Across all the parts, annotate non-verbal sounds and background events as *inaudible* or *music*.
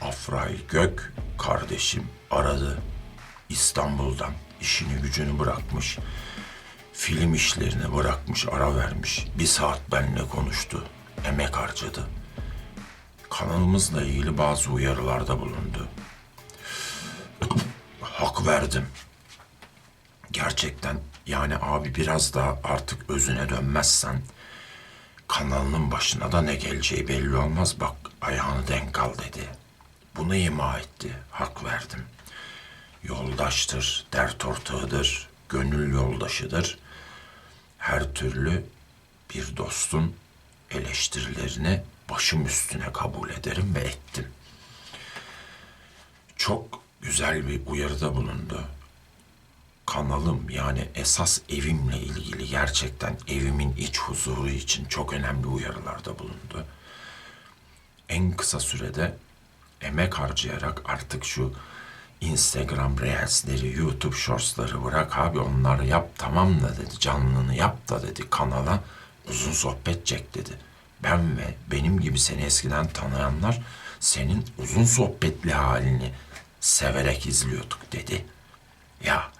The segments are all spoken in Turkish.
Afrail Gök kardeşim aradı. İstanbul'dan işini gücünü bırakmış. Film işlerini bırakmış, ara vermiş. Bir saat benimle konuştu. Emek harcadı. Kanalımızla ilgili bazı uyarılarda bulundu. Hak verdim. Gerçekten yani abi biraz daha artık özüne dönmezsen kanalının başına da ne geleceği belli olmaz. Bak ayağını denk al dedi. Bunu ima etti. Hak verdim. Yoldaştır, dert ortağıdır, gönül yoldaşıdır. Her türlü bir dostun eleştirilerini başım üstüne kabul ederim ve ettim. Çok güzel bir uyarıda bulundu kanalım yani esas evimle ilgili gerçekten evimin iç huzuru için çok önemli uyarılarda bulundu. En kısa sürede emek harcayarak artık şu Instagram Reels'leri, YouTube Shorts'ları bırak abi onları yap tamam da dedi. Canlını yap da dedi kanala uzun sohbet çek dedi. Ben ve benim gibi seni eskiden tanıyanlar senin uzun sohbetli halini severek izliyorduk dedi. Ya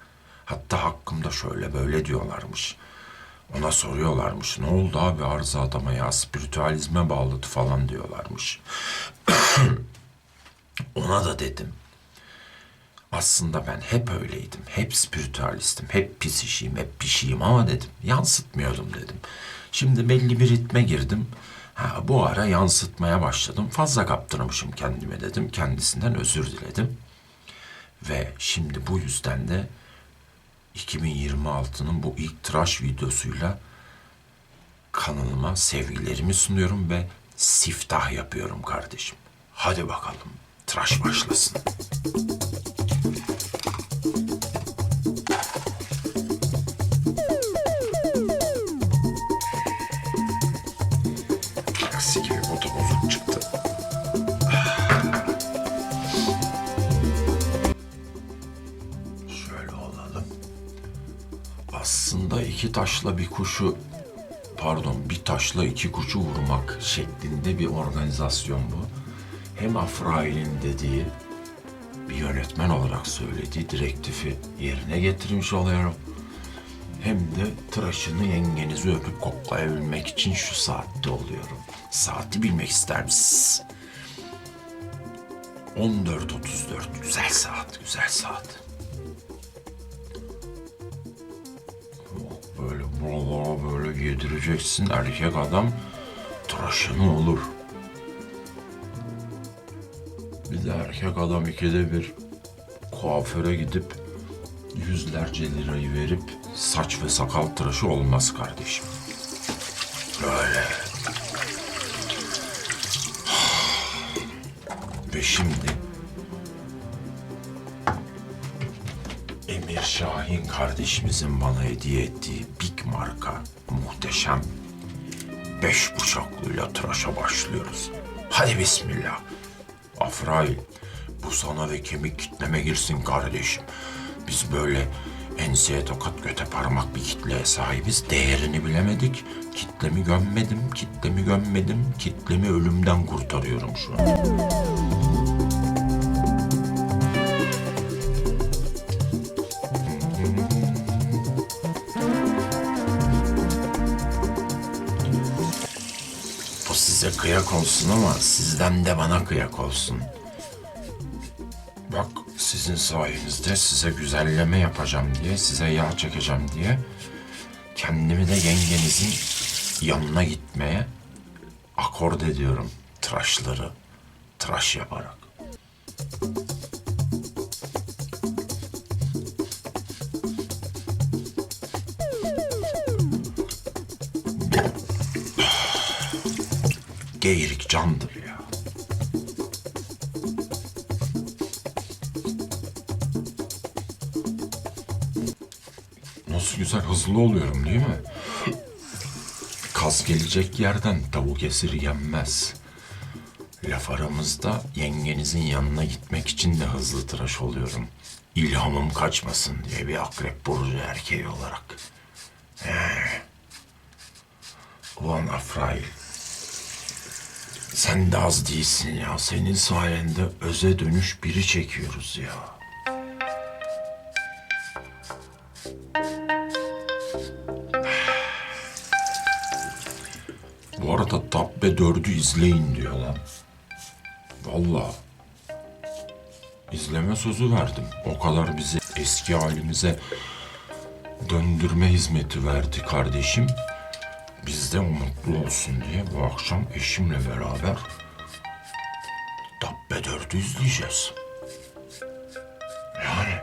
hatta hakkımda şöyle böyle diyorlarmış. Ona soruyorlarmış. Ne oldu abi arıza adama ya spiritüalizme bağladı falan diyorlarmış. *clears throat* Ona da dedim. Aslında ben hep öyleydim. Hep spiritüalistim. Hep pis işiyim, hep pişiyim ama dedim. Yansıtmıyordum dedim. Şimdi belli bir ritme girdim. Ha, bu ara yansıtmaya başladım. Fazla kaptırmışım kendime dedim. Kendisinden özür diledim. Ve şimdi bu yüzden de 2026'nın bu ilk tıraş videosuyla kanalıma sevgilerimi sunuyorum ve siftah yapıyorum kardeşim. Hadi bakalım tıraş başlasın. Taşla bir kuşu pardon bir taşla iki kuşu vurmak şeklinde bir organizasyon bu. Hem Afrail'in dediği bir yönetmen olarak söylediği direktifi yerine getirmiş oluyorum. Hem de tıraşını yengenizi öpüp koklayabilmek için şu saatte oluyorum. Saati bilmek ister misiniz? 14.34 güzel saat, güzel saat. Buralara böyle yedireceksin erkek adam tıraşını olur. Bir de erkek adam ikide bir kuaföre gidip yüzlerce lirayı verip saç ve sakal tıraşı olmaz kardeşim. Böyle. *sighs* Ve şimdi Emir Şahin kardeşimizin bana hediye ettiği Big marka muhteşem beş bıçaklıyla tıraşa başlıyoruz. Hadi bismillah. Afrail, bu sana ve kemik kitleme girsin kardeşim. Biz böyle enseye tokat göte parmak bir kitleye sahibiz. Değerini bilemedik. Kitlemi gömmedim, kitlemi gömmedim. Kitlemi ölümden kurtarıyorum şu an. Size kıyak olsun ama sizden de bana kıyak olsun. Bak sizin sayenizde size güzelleme yapacağım diye, size yağ çekeceğim diye kendimi de yengenizin yanına gitmeye akord ediyorum tıraşları tıraş yaparak. Geyirik candır ya. Nasıl güzel hızlı oluyorum değil mi? Kaz gelecek yerden tavuk esiri yenmez. Laf aramızda yengenizin yanına gitmek için de hızlı tıraş oluyorum. İlhamım kaçmasın diye bir akrep burcu erkeği olarak. He. Ulan Afrail. Sen de az değilsin ya. Senin sayende öze dönüş biri çekiyoruz ya. Bu arada Dabbe 4'ü izleyin diyor lan. Vallahi. İzleme sözü verdim. O kadar bizi eski halimize döndürme hizmeti verdi kardeşim. Biz de mutlu olsun diye bu akşam eşimle beraber Dabbe 4'ü izleyeceğiz. Yani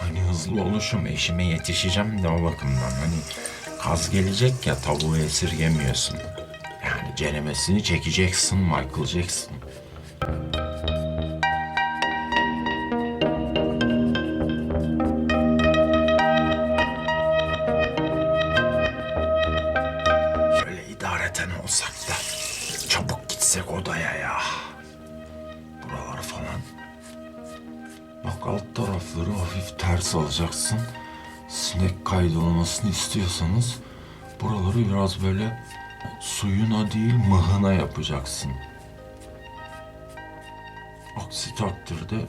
Hani hızlı oluşum eşime yetişeceğim de o bakımdan hani kaz gelecek ya tavuğu esirgemiyorsun. Yani ceremesini çekeceksin Michael Jackson. Gitsek odaya ya. Buralar falan. Bak alt tarafları hafif ters alacaksın. Sinek kaydolmasını istiyorsanız buraları biraz böyle suyuna değil mıhına yapacaksın. Aksi takdirde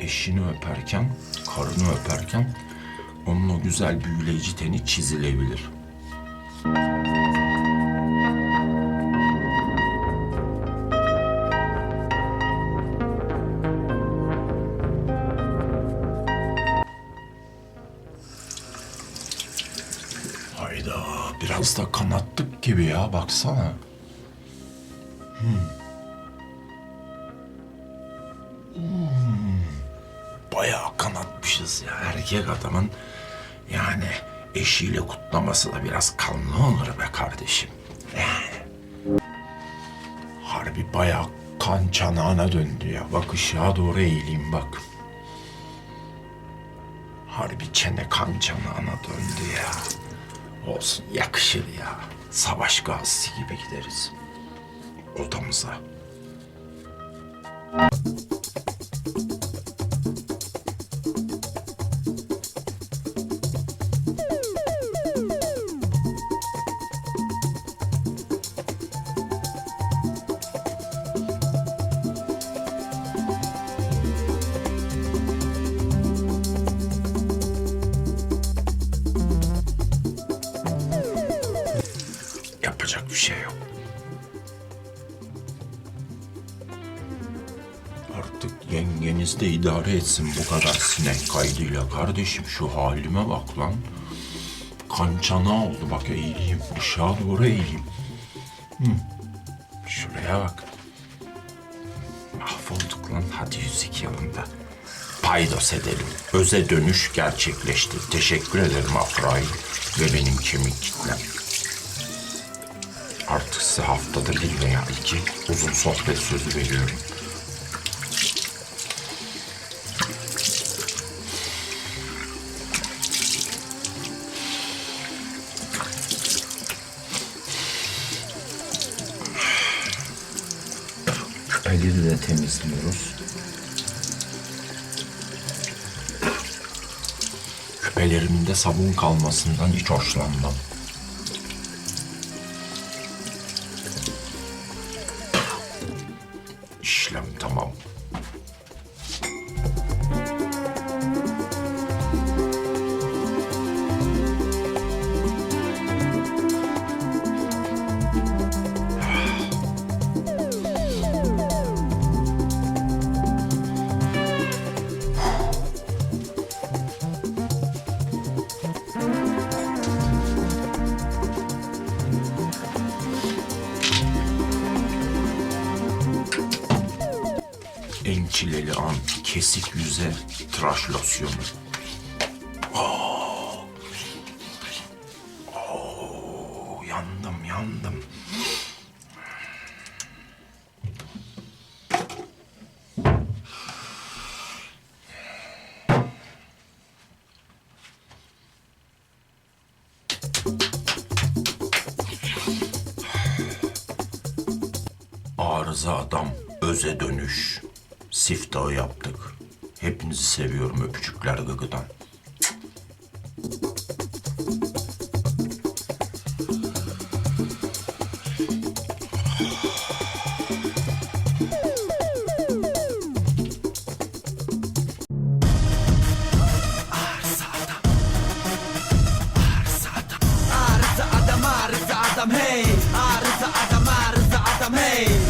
eşini öperken, karını öperken onun o güzel büyüleyici teni çizilebilir. Hayda biraz da kanattık gibi ya baksana. Hmm. Bayağı kanatmışız ya erkek adamın yani eşiyle kutlaması da biraz kanlı olur be kardeşim. Yani. Harbi bayağı kan çanağına döndü ya. Bak ışığa doğru eğileyim bak. Harbi çene kan çanağına döndü ya. Olsun yakışır ya. Savaş gazisi gibi gideriz. Odamıza. Bir şey yok. Artık yengeniz de idare etsin bu kadar sinek kaydıyla kardeşim. Şu halime bak lan. Kan çanağı oldu bak eğileyim. Aşağı doğru eğileyim. Hı. Şuraya bak. Mahvolduk lan hadi 102 yılında. Paydos edelim. Öze dönüş gerçekleşti. Teşekkür ederim Afrail ve benim kemik kitlem. Artık size haftada bir veya iki uzun sohbet sözü veriyorum. Küpeleri de temizliyoruz. Küpelerimde sabun kalmasından hiç hoşlanmam. İşlem tamam. Çileli an kesik yüze tıraş losyonu. Oh. Oh, yandım yandım. Arıza adam, öze dönüş siftahı yaptık. Hepinizi seviyorum öpücükler gıgıdan. Arıza adam, arıza adam hey Arıza adam, arıza adam hey